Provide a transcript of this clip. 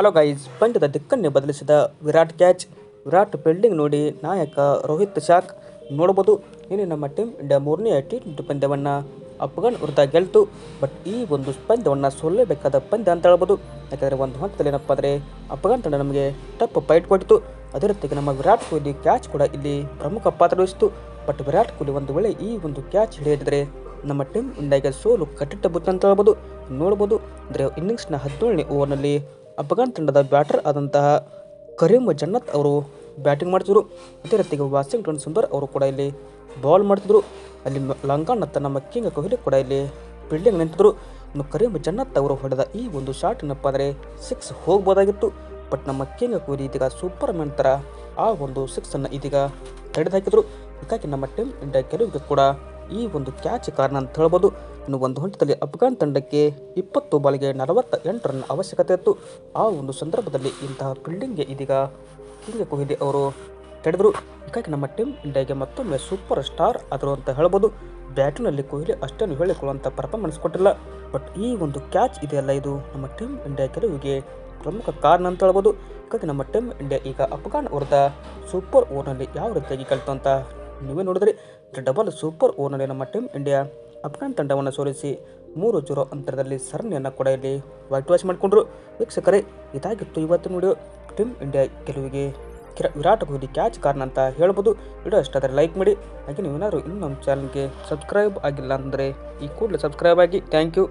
Hello guys ಪಂದ್ಯದ ದಿಕ್ಕನ್ನೇ ಬದಲಿಸಿದ ವಿರಾಟ್ ಕ್ಯಾಚ್. ವಿರಾಟ್ ಫೀಲ್ಡಿಂಗ್ ನೋಡಿ ನಾಯಕ ರೋಹಿತ್ ಶಾಕ್ ನೋಡಬಹುದು ಇನ್ನು ನಮ್ಮ ಟೀಮ್ ಇಂಡಿಯಾ ಮೂರನೇ ಟಿ ಟ್ವೆಂಟಿ ಪಂದ್ಯವನ್ನು ಅಫ್ಘಾನ್ ವಿರುದ್ಧ ಗೆಲ್ತು. ಬಟ್ ಈ ಒಂದು ಪಂದ್ಯವನ್ನು ಸೋಲಲೇಬೇಕಾದ ಪಂದ್ಯ ಅಂತ ಹೇಳ್ಬೋದು. ಯಾಕಂದರೆ ಒಂದು ಹಂತದಲ್ಲಿ ಏನಪ್ಪ ಅಂದರೆ ಅಫ್ಘಾನ್ ತಂಡ ನಮಗೆ ಟಪ್ ಫೈಟ್ ಕೊಟ್ಟಿತು ಅದೇ ರೀತಿಗೆ ನಮ್ಮ ವಿರಾಟ್ ಕೊಹ್ಲಿ ಕ್ಯಾಚ್ ಕೂಡ ಇಲ್ಲಿ ಪ್ರಮುಖ ಪಾತ್ರ ವಹಿಸಿತು. ಬಟ್ ವಿರಾಟ್ ಕೊಹ್ಲಿ ಒಂದು ವೇಳೆ ಈ ಒಂದು ಕ್ಯಾಚ್ ಹಿಡಿಯದಿದ್ದರೆ ನಮ್ಮ ಟೀಮ್ ಇಂಡಿಯಾಗೆ ಸೋಲು ಕಟ್ಟಿಟ್ಟ ಬುತ್ತ ಅಂತ ಹೇಳ್ಬೋದು. ನೋಡ್ಬೋದು. ಅಂದರೆ ಇನ್ನಿಂಗ್ಸ್ನ ಹದಿನೇಳನೇ ಓವರ್ನಲ್ಲಿ ಅಫ್ಘಾನ್ ತಂಡದ ಬ್ಯಾಟರ್ ಆದಂತಹ ಕರೀಮ್ ಜನ್ನತ್ ಅವರು ಬ್ಯಾಟಿಂಗ್ ಮಾಡ್ತಿದ್ರು. ಅದೇ ರೀತಿಗೆ ವಾಷಿಂಗ್ಟನ್ ಸುಂದರ್ ಅವರು ಕೂಡ ಇಲ್ಲಿ ಬಾಲ್ ಮಾಡ್ತಿದ್ರು. ಅಲ್ಲಿ ಲಂಕಾನ್ ನಮ್ಮ ಕಿಂಗ್ ಕೊಹ್ಲಿ ಕೂಡ ಇಲ್ಲಿ ಫೀಲ್ಡಿಂಗ್ ನಿಂತಿದ್ರು. ಇನ್ನು ಕರೀಮ್ ಜನ್ನತ್ ಅವರು ಹೊಡೆದ ಈ ಒಂದು ಶಾಟ್ ಏನಪ್ಪ ಅಂದರೆ ಸಿಕ್ಸ್ ಹೋಗ್ಬೋದಾಗಿತ್ತು. ಬಟ್ ನಮ್ಮ ಕಿಂಗ್ ಕೊಹ್ಲಿ ಇದೀಗ ಸೂಪರ್ ಮ್ಯಾನ್ ಥರ ಆ ಒಂದು ಸಿಕ್ಸನ್ನು ಇದೀಗ ತಡೆದು ಹಾಕಿದ್ರು ಹೀಗಾಗಿ ನಮ್ಮ ಟೀಮ್ ಇಂಡಿಯಾ ಗೆಲುವಿಗೆ ಕೂಡ ಈ ಒಂದು ಕ್ಯಾಚ್ ಕಾರಣ ಅಂತ ಹೇಳ್ಬೋದು. ಇನ್ನು ಒಂದು ಹಂತದಲ್ಲಿ ಅಫ್ಘಾನ್ ತಂಡಕ್ಕೆ ಇಪ್ಪತ್ತು ಬಾಲಿಗೆ ನಲವತ್ತ ಎಂಟು ರನ್ ಅವಶ್ಯಕತೆ ಇತ್ತು. ಆ ಒಂದು ಸಂದರ್ಭದಲ್ಲಿ ಇಂತಹ ಫೀಲ್ಡಿಂಗ್ಗೆ ಇದೀಗ ಕಿಂಗ್ ಕೊಹ್ಲಿ ಅವರು ತಡೆದರು. ಹೀಗಾಗಿ ನಮ್ಮ ಟೀಮ್ ಇಂಡಿಯಾಗೆ ಮತ್ತೊಮ್ಮೆ ಸೂಪರ್ ಸ್ಟಾರ್ ಆದರು ಅಂತ ಹೇಳ್ಬೋದು. ಬ್ಯಾಟಿಂಗ್ನಲ್ಲಿ ಕೊಹ್ಲಿ ಅಷ್ಟೇನು ಹೇಳಿಕೊಳ್ಳುವಂಥ ಪರ್ಫಾರ್ಮೆನ್ಸ್ ಕೊಟ್ಟಿಲ್ಲ. ಬಟ್ ಈ ಒಂದು ಕ್ಯಾಚ್ ಇದೆಯಲ್ಲ, ಇದು ನಮ್ಮ ಟೀಮ್ ಇಂಡಿಯಾ ಗೆಲುವಿಗೆ ಪ್ರಮುಖ ಕಾರಣ ಅಂತ ಹೇಳ್ಬೋದು. ಹೀಗಾಗಿ ನಮ್ಮ ಟೀಮ್ ಇಂಡಿಯಾ ಈಗ ಅಫ್ಘಾನ್ ವಿರುದ್ಧ ಸೂಪರ್ ಓವರ್ನಲ್ಲಿ ಯಾವ ರೀತಿಯಾಗಿ ಕಲಿತು ಅಂತ ನೀವೇ ನೋಡಿದ್ರಿ ಡಬಲ್ ಸೂಪರ್ ಓವರ್ನಲ್ಲಿ ನಮ್ಮ ಟೀಮ್ ಇಂಡಿಯಾ ಅಫ್ಘಾನ್ ತಂಡವನ್ನು ಸೋಲಿಸಿ ಮೂರು ಜೀರೋ ಅಂತರದಲ್ಲಿ ಸರಣಿಯನ್ನು ಕೂಡ ಇಲ್ಲಿ ವೈಟ್ ವಾಶ್ ಮಾಡಿಕೊಂಡ್ರು. ವೀಕ್ಷಕರೇ, ಇದಾಗಿತ್ತು ಇವತ್ತು ನೋಡಿ ಟೀಮ್ ಇಂಡಿಯಾ ಗೆಲುವಿಗೆ ಕಿರ- ವಿರಾಟ್ ಕೊಹ್ಲಿ ಕ್ಯಾಚ್ ಕಾರಣ ಅಂತ ಹೇಳ್ಬೋದು. ವಿಡಿಯೋ ಇಷ್ಟ ಆದರೆ ಲೈಕ್ ಮಾಡಿ. ಹಾಗೆ ನೀವೇನಾದರೂ ಇನ್ನೂ ನಮ್ಮ ಚಾನಲ್ಗೆ ಸಬ್ಸ್ಕ್ರೈಬ್ ಆಗಿಲ್ಲ ಅಂದರೆ ಈ ಕೂಡಲೇ ಸಬ್ಸ್ಕ್ರೈಬ್ ಆಗಿ. Thank you